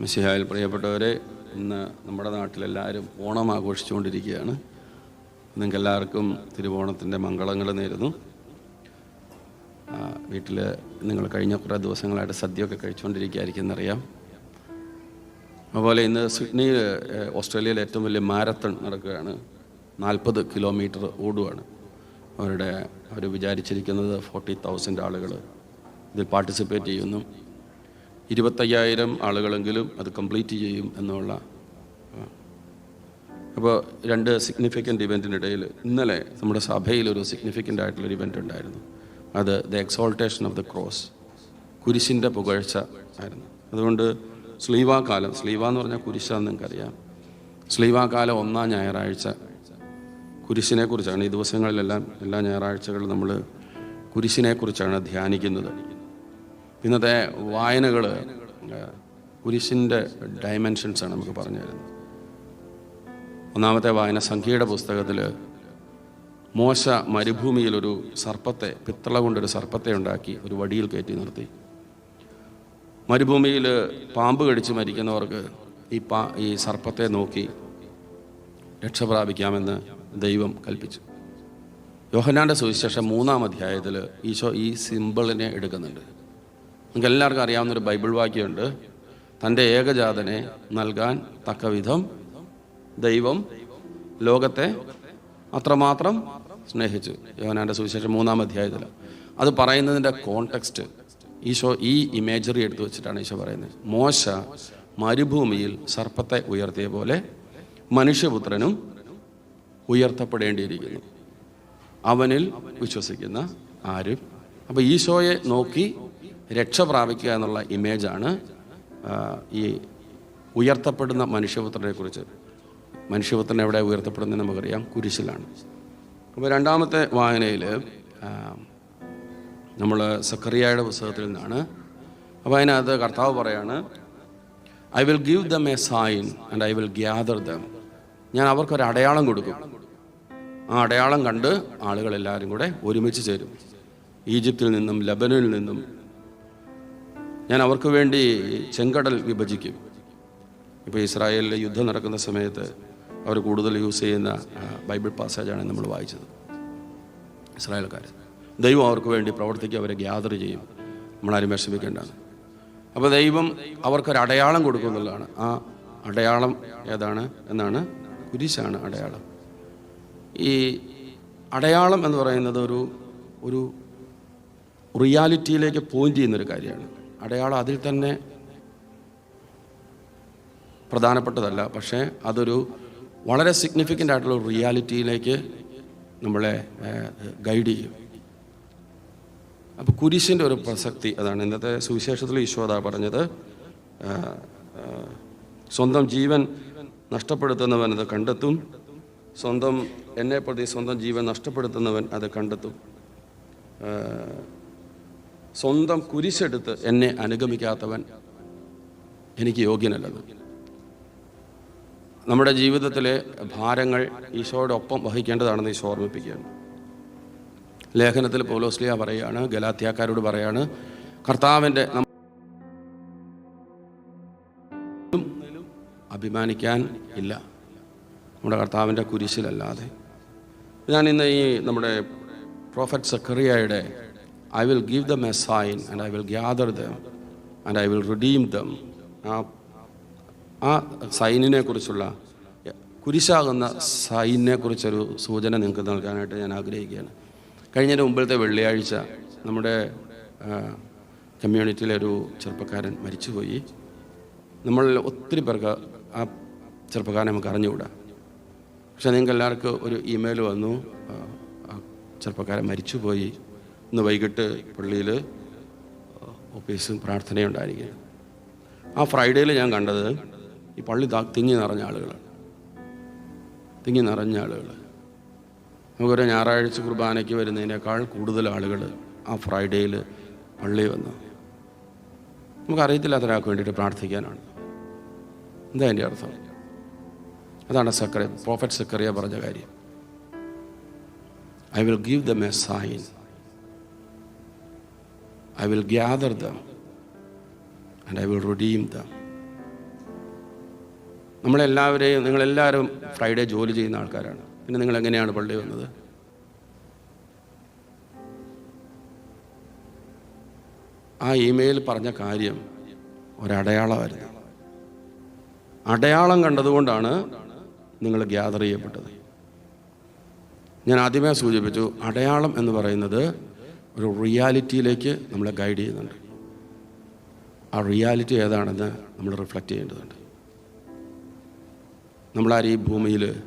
മിശിഹായിൽ പ്രിയപ്പെട്ടവരെ ഇന്ന് നമ്മുടെ നാട്ടിലെല്ലാവരും ഓണം ആഘോഷിച്ചുകൊണ്ടിരിക്കുകയാണ്. നിങ്ങൾക്ക് എല്ലാവർക്കും തിരുവോണത്തിന്റെ മംഗളങ്ങൾ നേരുന്നു. വീട്ടിൽ നിങ്ങൾ കഴിഞ്ഞ കുറേ ദിവസങ്ങളായിട്ട് സദ്യയൊക്കെ കഴിച്ചുകൊണ്ടിരിക്കുകയായിരിക്കും എന്നറിയാം അതുപോലെ ഇന്ന് സിഡ്നിയിൽ ഓസ്ട്രേലിയയിലെ ഏറ്റവും വലിയ മാരത്തൺ നടക്കുകയാണ്. നാൽപ്പത് കിലോമീറ്റർ ഓടുകയാണ് അവരുടെ അവർ വിചാരിച്ചിരിക്കുന്നത് ഫോർട്ടി തൗസൻഡ് ആളുകൾ ഇതിൽ പാർട്ടിസിപ്പേറ്റ് ചെയ്യുന്നു. ഇരുപത്തയ്യായിരം ആളുകളെങ്കിലും അത് കംപ്ലീറ്റ് ചെയ്യും എന്നുള്ള അപ്പോൾ രണ്ട് സിഗ്നിഫിക്കന്റ് ഇവന്റിനിടയിൽ ഇന്നലെ നമ്മുടെ സഭയിൽ ഒരു സിഗ്നിഫിക്കന്റ് ആയിട്ടുള്ളൊരു ഇവന്റ് ഉണ്ടായിരുന്നു. അത് the exaltation of the cross കുരിശിന്റെ പുകഴ്ച ആയിരുന്നു. അതുകൊണ്ട് സ്ലീവാകാലം സ്ലീവ എന്ന് പറഞ്ഞാൽ കുരിശാന്ന് നിങ്ങൾക്കറിയാം. സ്ലീവാകാലം ഒന്നാം ഞായറാഴ്ച കുരിശിനെ കുറിച്ചാണ് ഈ ദിവസങ്ങളിലെല്ലാം എല്ലാ ഞായറാഴ്ചകളും നമ്മൾ കുരിശിനെ കുറിച്ചാണ് ധ്യാനിക്കുന്നത്. ഇന്നത്തെ വായനകൾ കുരിശിന്റെ ഡയമെൻഷൻസാണ് നമുക്ക് പറഞ്ഞു തരുന്നത്. ഒന്നാമത്തെ വായന സംഖ്യയുടെ പുസ്തകത്തിൽ മോശ മരുഭൂമിയിലൊരു സർപ്പത്തെ പിത്തള കൊണ്ടൊരു സർപ്പത്തെ ഉണ്ടാക്കി ഒരു വടിയിൽ കയറ്റി നിർത്തി. മരുഭൂമിയിൽ പാമ്പ് കടിച്ച് മരിക്കുന്നവർക്ക് ഈ പാ ഈ സർപ്പത്തെ നോക്കി രക്ഷ പ്രാപിക്കാമെന്ന് ദൈവം കൽപ്പിച്ചു. യോഹനാന്റെ സുവിശേഷം മൂന്നാം അധ്യായത്തിൽ ഈശോ ഈ സിമ്പിളിനെ എടുക്കുന്നുണ്ട്. നിങ്ങൾക്ക് എല്ലാവർക്കും അറിയാവുന്നൊരു ബൈബിൾ വാക്യമുണ്ട്. തന്റെ ഏകജാതനെ നൽകാൻ തക്കവിധം ദൈവം ലോകത്തെ അത്രമാത്രം സ്നേഹിച്ചു. യോനാന്റെ സുവിശേഷം മൂന്നാം അധ്യായത്തിൽ. അത് പറയുന്നതിന്റെ കോണ്ടെക്സ്റ്റ് ഈശോ ഈ ഇമേജറി എടുത്തു വെച്ചിട്ടാണ് ഈശോ പറയുന്നത്. മോശ മരുഭൂമിയിൽ സർപ്പത്തെ ഉയർത്തിയ പോലെ മനുഷ്യപുത്രനും ഉയർത്തപ്പെടേണ്ടിയിരിക്കുന്നു. അവനിൽ വിശ്വസിക്കുന്ന ആരും. അപ്പോൾ ഈശോയെ നോക്കി രക്ഷ പ്രാപിക്കുക എന്നുള്ള ഇമേജാണ് ഈ ഉയർത്തപ്പെടുന്ന മനുഷ്യപുത്രനെ കുറിച്ച് മനുഷ്യപുത്രൻ എവിടെ ഉയർത്തപ്പെടുന്നത് നമുക്കറിയാം കുരിശിലാണ്. അപ്പോൾ രണ്ടാമത്തെ വായനയിൽ നമ്മൾ സക്കറിയായുടെ പുസ്തകത്തിൽ നിന്നാണ്. അപ്പോൾ അതിനകത്ത് കർത്താവ് പറയാണ് I will give them a sign and I will gather them ഞാൻ അവർക്കൊരു അടയാളം കൊടുക്കും. ആ അടയാളം കണ്ട് ആളുകളെല്ലാവരും കൂടെ ഒരുമിച്ച് ചേരും. ഈജിപ്തിൽ നിന്നും ലബനനിൽ നിന്നും ഞാൻ അവർക്ക് വേണ്ടി ചെങ്കടൽ വിഭജിക്കും. ഇപ്പോൾ ഇസ്രായേലിലെ യുദ്ധം നടക്കുന്ന സമയത്ത് അവർ കൂടുതൽ യൂസ് ചെയ്യുന്ന ബൈബിൾ പാസേജാണ് നമ്മൾ വായിച്ചത്. ഇസ്രായേൽക്കാർ ദൈവം അവർക്ക് വേണ്ടി പ്രവർത്തിക്കുക അവരെ ഗ്യാദർ ചെയ്യും. നമ്മളാരും വിഷമിക്കേണ്ടതാണ് അപ്പോൾ ദൈവം അവർക്കൊരു അടയാളം കൊടുക്കും എന്നുള്ളതാണ്. ആ അടയാളം ഏതാണ് എന്നാണ് കുരിശാണ് അടയാളം. ഈ അടയാളം എന്ന് പറയുന്നത് ഒരു ഒരു റിയാലിറ്റിയിലേക്ക് പോയിന്റ് ചെയ്യുന്നൊരു കാര്യമാണ്. അടയാളം അതിൽ തന്നെ പ്രധാനപ്പെട്ടതല്ല. പക്ഷേ അതൊരു വളരെ സിഗ്നിഫിക്കന്റ് ആയിട്ടുള്ള റിയാലിറ്റിയിലേക്ക് നമ്മളെ ഗൈഡ് ചെയ്യും. അപ്പോൾ കുരിശിന്റെ ഒരു പ്രസക്തി അതാണ്. ഇന്നത്തെ സുവിശേഷത്തിൽ ഈശോദ പറഞ്ഞത് സ്വന്തം ജീവൻ നഷ്ടപ്പെടുത്തുന്നവൻ അത് കണ്ടെത്തും. സ്വന്തം എന്നെ പ്രതി സ്വന്തം ജീവൻ നഷ്ടപ്പെടുത്തുന്നവൻ അത് കണ്ടെത്തും. സ്വന്തം കുരിശെടുത്ത് എന്നെ അനുഗമിക്കാത്തവൻ എനിക്ക് യോഗ്യനല്ലെന്ന് നമ്മുടെ ജീവിതത്തിലെ ഭാരങ്ങൾ ഈശോയോടൊപ്പം വഹിക്കേണ്ടതാണെന്ന് ഈശോ ഓർമ്മിപ്പിക്കുകയാണ്. ലേഖനത്തിൽ പോലോസ്ലിയ പറയുകയാണ് ഗലാത്യാക്കാരോട് പറയാണ് കർത്താവിന്റെ അഭിമാനിക്കാൻ ഇല്ല. നമ്മുടെ കർത്താവിന്റെ കുരിശിലല്ലാതെ. ഞാൻ ഇന്ന് ഈ നമ്മുടെ prophet സക്കറിയയുടെ I will give them a sign and I will gather them and I will redeem them ആ സൈനിനെ കുറിച്ചുള്ള കുരിശാകുന്ന സൈനിനെ കുറിച്ചൊരു സൂചന നിങ്ങൾക്ക് നൽകാനായിട്ട് ഞാൻ ആഗ്രഹിക്കുകയാണ്. കഴിഞ്ഞതിന്റെ മുമ്പിലത്തെ വെള്ളിയാഴ്ച നമ്മുടെ കമ്മ്യൂണിറ്റിയിലെ ഒരു ചെറുപ്പക്കാരൻ മരിച്ചുപോയി. നമ്മൾ ഒത്തിരി പേർക്ക് ആ ചെറുപ്പക്കാരനെ നമുക്ക് അറിഞ്ഞുകൂടാ. പക്ഷേ നിങ്ങൾക്ക് എല്ലാവർക്കും ഒരു ഇമെയിൽ വന്നു. ചെറുപ്പക്കാരൻ മരിച്ചുപോയി. ഇന്ന് വൈകിട്ട് പള്ളിയിൽ ഓഫീസും പ്രാർത്ഥനയുണ്ടായിരിക്കും ആ ഫ്രൈഡേയിൽ ഞാൻ കണ്ടത് ഈ പള്ളി തിങ്ങി നിറഞ്ഞ ആളുകളാണ്. തിങ്ങി നിറഞ്ഞ ആളുകൾ നമുക്കൊരു ഞായറാഴ്ച കുർബാനയ്ക്ക് വരുന്നതിനേക്കാൾ കൂടുതൽ ആളുകൾ ആ ഫ്രൈഡേയിൽ പള്ളി വന്നു നമുക്കറിയത്തില്ലാത്ത ഒരാൾക്ക് വേണ്ടിയിട്ട് പ്രാർത്ഥിക്കാനാണ്. എന്താ എന്റെ അർത്ഥം? അതാണ് സക്കറിയ പ്രോഫറ്റ് സക്കറിയ പറഞ്ഞ കാര്യം. I will give the a sign I will gather them and I will redeem them നമ്മളെല്ലാവരെയും നിങ്ങളെല്ലാവരും ഫ്രൈഡേ ജോലി ചെയ്യുന്ന ആൾക്കാരാണ്. പിന്നെ നിങ്ങൾ എങ്ങനെയാണ് പള്ളി വന്നത്? ആ ഇമെയിൽ പറഞ്ഞ കാര്യം ഒരടയാളമായിരുന്നു അടയാളം കണ്ടതുകൊണ്ടാണ് നിങ്ങൾ ഗ്യാദർ ചെയ്യപ്പെട്ടത്. ഞാൻ ആദ്യമേ സൂചിപ്പിച്ചു അടയാളം എന്ന് പറയുന്നത് ഒരു റിയാലിറ്റിയിലേക്ക് നമ്മളെ ഗൈഡ് ചെയ്യുന്നുണ്ട്. ആ റിയാലിറ്റി ഏതാണെന്ന് നമ്മൾ റിഫ്ലക്റ്റ് ചെയ്യേണ്ടതുണ്ട്. നമ്മളാരും ഈ ഭൂമിയിൽ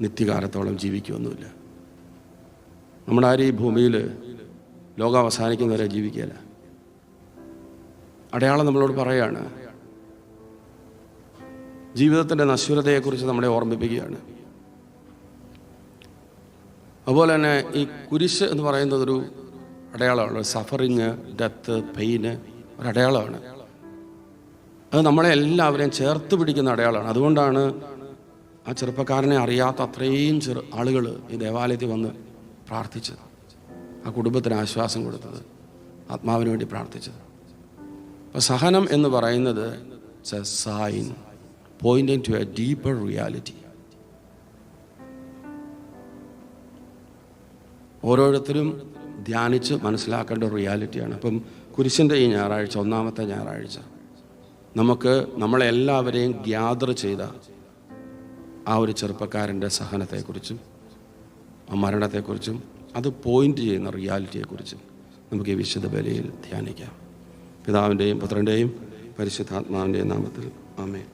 നിത്യകാലത്തോളം ജീവിക്കുമൊന്നുമില്ല നമ്മളാരും ഈ ഭൂമിയിൽ ലോകം അവസാനിക്കുന്നവരെ ജീവിക്കുകയില്ല. അടയാളം നമ്മളോട് പറയാണ് ജീവിതത്തിന്റെ നശ്വരതയെക്കുറിച്ച് നമ്മളെ ഓർമ്മിപ്പിക്കുകയാണ്. അതുപോലെ തന്നെ ഈ കുരിശ് എന്ന് പറയുന്നത് ഒരു അടയാളമാണ്. സഫറിങ് ഡെത്ത് പെയിന് ഒരു അടയാളമാണ്. അത് നമ്മളെ എല്ലാവരെയും ചേർത്ത് പിടിക്കുന്ന അടയാളമാണ്. അതുകൊണ്ടാണ് ആ ചെറുപ്പക്കാരനെ അറിയാത്ത അത്രയും ചെറു ആളുകൾ ഈ ദേവാലയത്തിൽ വന്ന് പ്രാർത്ഥിച്ചത്. ആ കുടുംബത്തിന് ആശ്വാസം കൊടുത്തത്. ആത്മാവിന് വേണ്ടി പ്രാർത്ഥിച്ചത്. അപ്പോൾ സഹനം എന്ന് പറയുന്നത് sign pointing to a deeper reality ഓരോരുത്തരും ധ്യാനിച്ച് മനസ്സിലാക്കേണ്ട ഒരു റിയാലിറ്റിയാണ്. അപ്പം കുരിശിന്റെ ഈ ഞായറാഴ്ച ഒന്നാമത്തെ ഞായറാഴ്ച നമുക്ക് നമ്മളെല്ലാവരെയും ഗ്യാദർ ചെയ്ത ആ ഒരു ചെറുപ്പക്കാരന്റെ സഹനത്തെക്കുറിച്ചും ആ മരണത്തെക്കുറിച്ചും അത് പോയിന്റ് ചെയ്യുന്ന റിയാലിറ്റിയെക്കുറിച്ചും നമുക്ക് ഈ വിശുദ്ധ ബലിയിൽ ധ്യാനിക്കാം. പിതാവിന്റെയും പുത്രന്റെയും പരിശുദ്ധാത്മാവിന്റെയും നാമത്തിൽ. ആമേ